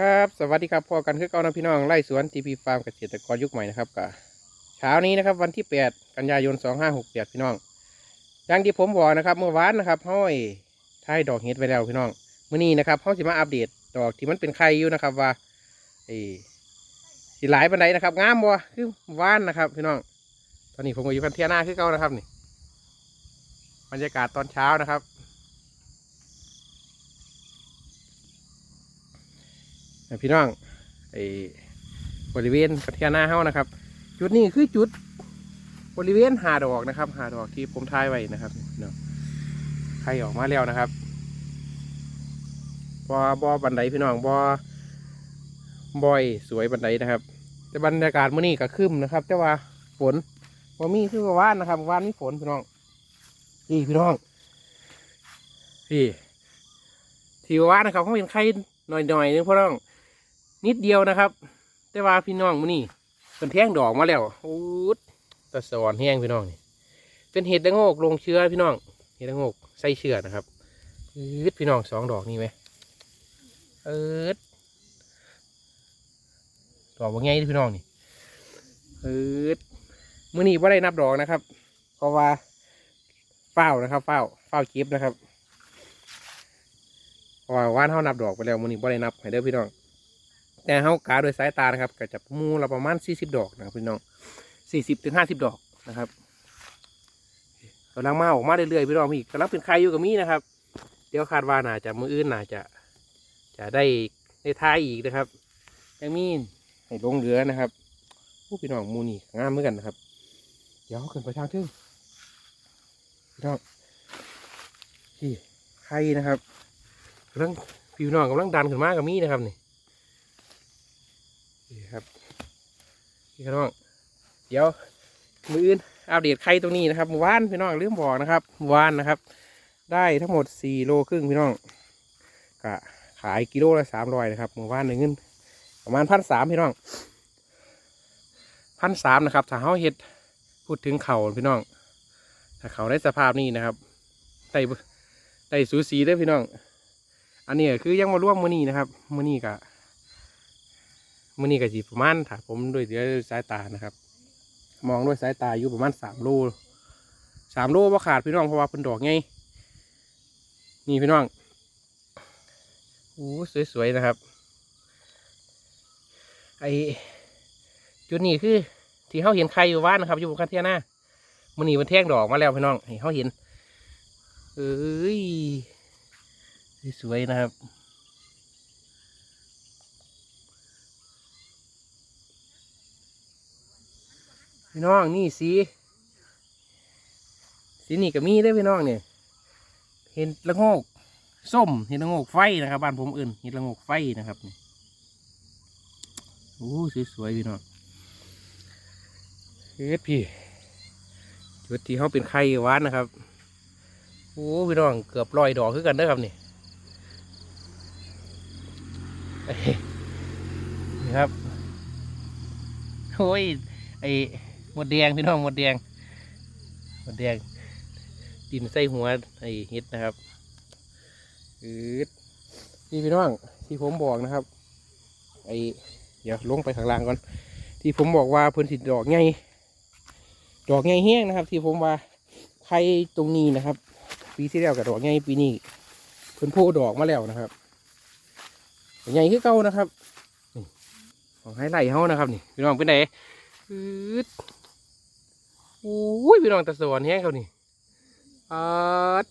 ครับสวัสดีครับพอกันคือเก่านะพี่น้องไล่สวนทีพีฟาร์มเกษตรกรยุคใหม่นะครับกับเช้านี้นะครับวันที่ 8 กันยายน 2568 พี่น้องอย่างที่ผมบอกนะครับเมื่อวานนะครับห้อยท้ายดอกเห็ดไปแล้วพี่น้องเมื่อนี้นะครับเขาสิมาอัปเดตดอกที่มันเป็นไข่อยู่นะครับว่าไอ้สิหลายปันไดนะครับงามบ่คือวานนะครับ พี่น้อง ตอนนี้ผมก็อยู่กันเทียหน้าคือเก่านะครับนี่บรรยากาศตอนเช้านะครับ พี่น้องไอ้บริเวณกระเทียหน้าเฮ้านะครับ จุดนี้คือจุดบริเวณหาดอกนะครับ หาดอกที่ผมทายไว้นะครับพี่น้องใครออกมาแล้วนะครับบอบอบันไดพี่น้องบอบอยสวยบันไดนะครับ แต่บรรยากาศมื้อนี้ก็คึ้มนะครับ แต่ว่าฝนบ่มีคือว่าว่านนะครับว่านมีฝนพี่น้องนี่พี่น้องพี่ที่ว่าว่านนะครับเขาเป็นไข่หน่อยๆนึงพี่น้อง นิดเดียวนะครับ แต่ว่าพี่น้องมื้อนี้เป็นแท่งดอกมาแล้วโอ้ดตะสอนแห้งพี่น้องนี่เป็นเห็ดละโงกลงเชื้อพี่น้องเห็ดละโงกใส่เชื้อนะครับอืดพี่น้องสองดอกนี่ไหมเอิดดอกว่าไงพี่น้องนี่เอิดมื้อนี้ว่าได้นับดอกนะครับ เพราะว่าเฝ้านะครับเฝ้าเฝ้าเก็บนะครับเพราะว่าว่านเท่านับดอกไปแล้วมื้อนี้ว่าได้นับให้เด้อพี่น้อง แต่เขากาโดยสายตานะครับ ก็จะมูละประมาณสี่สิบดอกนะครับพี่น้องสี่สิบถึงห้าสิบดอกนะครับกำลังมาออกมาเรื่อยๆพี่น้องพี่กำลังเป็นใครอยู่กับมี่นะครับ เดี๋ยวคาดว่าน่าจะมืออื่นน่าจะจะได้ได้ท้ายอีกนะครับยังมีให้ลงเหลือนะครับผู้พี่น้องมูนี่งามเหมือนกันนะครับ เดี๋ยวขึ้นไปทางทึ่งพี่น้องที่ใครนะครับกำลังพี่น้องกำลังดันขึ้นมากับมี่นะครับนี่ นี่ครับพี่น้อง เดี๋ยวมืออื่นอัปเดตไข่ตรงนี้นะครับเมื่อวานพี่น้องเลืมบอกนะครับเมื่อวานนะครับ ได้ทั้งหมดสี่โลครึ่งพี่น้องกะขายกิโลละสามร้อยนะครับเมื่อวานหนึ่งเงินประมาณพันสามพี่น้องพันสามนะครับถ้าเขาเห็ดพูดถึงเขาพี่น้อง ถ้าเขาได้สภาพนี้นะครับได้ได้สูสีได้พี่น้อง อันนี้คือยังมาร่วมมือนี้นะครับมือนี้กะ มื่อนี้ก็สิประมาณถ้าผมด้วยเดียวสายตานะครับ มองด้วยสายตาอยู่ประมาณสามโลสามโลว่าขาดพี่น้องเพราะว่าเพิ่นดอกไงนี่พี่น้องโอ้สวยๆนะครับ ไอจุดนี้คือ ที่เขาเห็นใครอยู่ว่านนะครับ อยู่บนคันเทียน้ามื่อนี้มันแท่งดอกมาแล้วพี่น้องให้เขาเห็น เอ้ยสวยนะครับ พี่น้องนี่สีสีนี่ก็มีได้พี่น้องเนี่ยเห็นละโงกส้มเห็นละโงกไฟนะครับบ้านผมอื่นเห็นละโงกไฟนะครับนี่โอ้สวยๆพี่น้องเฮ็ดพี่จุดที่เขาเป็นไข่หวานนะครับโอ้พี่น้องเกือบลอยดอกคือกันเด้อครับนี่นี่ครับโอ้ยไอ หมดแดงพี่น้องหมดแดงหมดแดงดินใส่หัวไอ้เฮ็ดนะครับอืดนี่พี่น้องที่ผมบอกนะครับ ไอ้เดี๋ยวลงไปข้างล่างก่อน ที่ผมบอกว่าเพิ่นสิดอกไงดอกไงแห้งนะครับ ที่ผมว่าใครตรงนี้นะครับ ปีที่แล้วกับดอกไงปีนี้เพิ่นโพดอกมาแล้วนะครับไงคือเก่านะครับของให้ไล่เฮานะครับนี่พี่น้องเป็นไงอืด โอ้ยพี่น้องตะสวนแห้งเขานี่อาด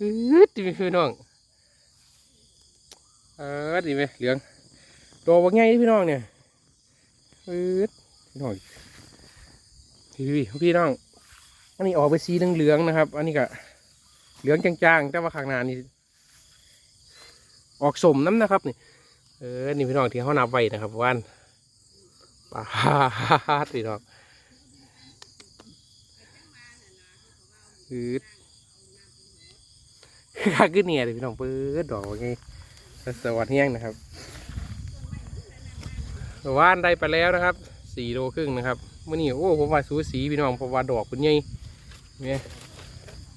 อืดดิพี่น้องอาดดิไหมเหลืองตัวว่าไงพี่น้องเนี่ยอืดพี่น้องพี่พี่พี่น้อง อันนี้ออกไปสีเหลืองๆนะครับ อันนี้ก็เหลืองจางๆ แต่ว่าข้างหน้านี่ออกสมน้ำนะครับนี่เออ นี่พี่น้องที่เขานับไว้นะครับวัน ปลาตีดอกอืดข้าขึ้นเนี่ยเลยพี่น้องเปิดดอกไงสวัสดีแห้งนะครับว่านได้ไปแล้วนะครับสี่โลครึ่งนะครับเมื่อนี้โอ้ผมว่าสูสีพี่น้องเพราะว่าดอกเป็นไงเนี่ย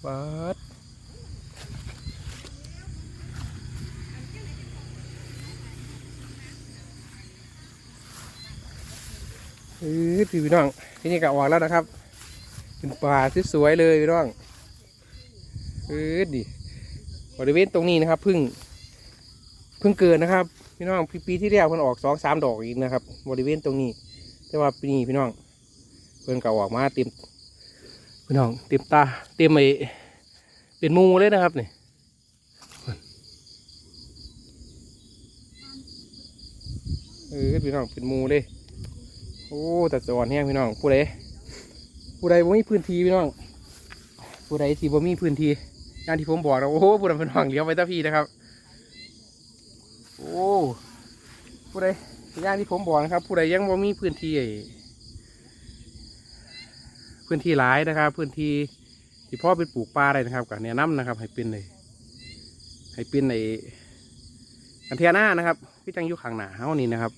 ปัด เออพี่น้อง ที่นี่ก็ออกแล้วนะครับ เป็นป่าที่สวยเลยพี่น้องเออดิบริเวณตรงนี้นะครับพึ่งพิ่งเกิดนะครับ พี่น้องปีปีที่แล้วเพิ่นออกสองสามดอกอีกนะครับ บริเวณตรงนี้ แต่ว่าปีนี้พี่น้องเพิ่นก็ออกมาเต็มพี่น้องเต็มตาเต็มไอเป็นมูเลยนะครับนี่เออพี่น้องเป็นมูเลย โอ้แต่สอนแห้งพี่น้องผู้ใดผู้ใดบ่มีพื้นที่พี่น้องผู้ใดที่บ่มีพื้นที่อย่างที่ผมบอกนะโอ้โหผู้ใดเป็นน้องเลี้ยวไปตาพี่นะครับ โอ้ผู้ใดอย่างที่ผมบอกนะครับ ผู้ใดยังบ่มีพื้นที่พื้นที่หลายนะครับ พื้นที่ที่พ่อเป็นปลูกปลาได้นะครับก็แนะนำนะครับ ให้เป็นเลยให้เป็นในกันเทียหน้านะครับพี่จังยู่ข้างหน้าเฮานี่นะครับ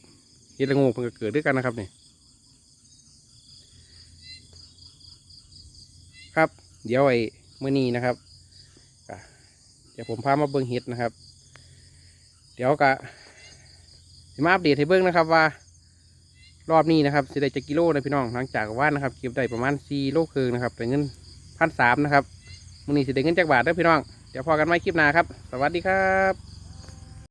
เฮ็ดละงูเพิ่งก็เกิดด้วยกันนะครับเนี่ครับ เดี๋ยวไอ้มื่อนี้นะครับเดี๋ยวผมพามาเบิ้งเห็ดนะครับ เดี๋ยวกะจะมาอัปเดตให้เบิ้งนะครับว่า รอบนี้นะครับสิได้จะกิโลนะพี่น้องหลังจากว่านนะครับเก็บได้ประมาณ4โลครึ่งนะครับแต่เงินพันสามนะครับมื่อนี้สิได้เงินจากบาทนะพี่น้องเดี๋ยวพอกันไม่คลิปหน้าครับ สวัสดีครับ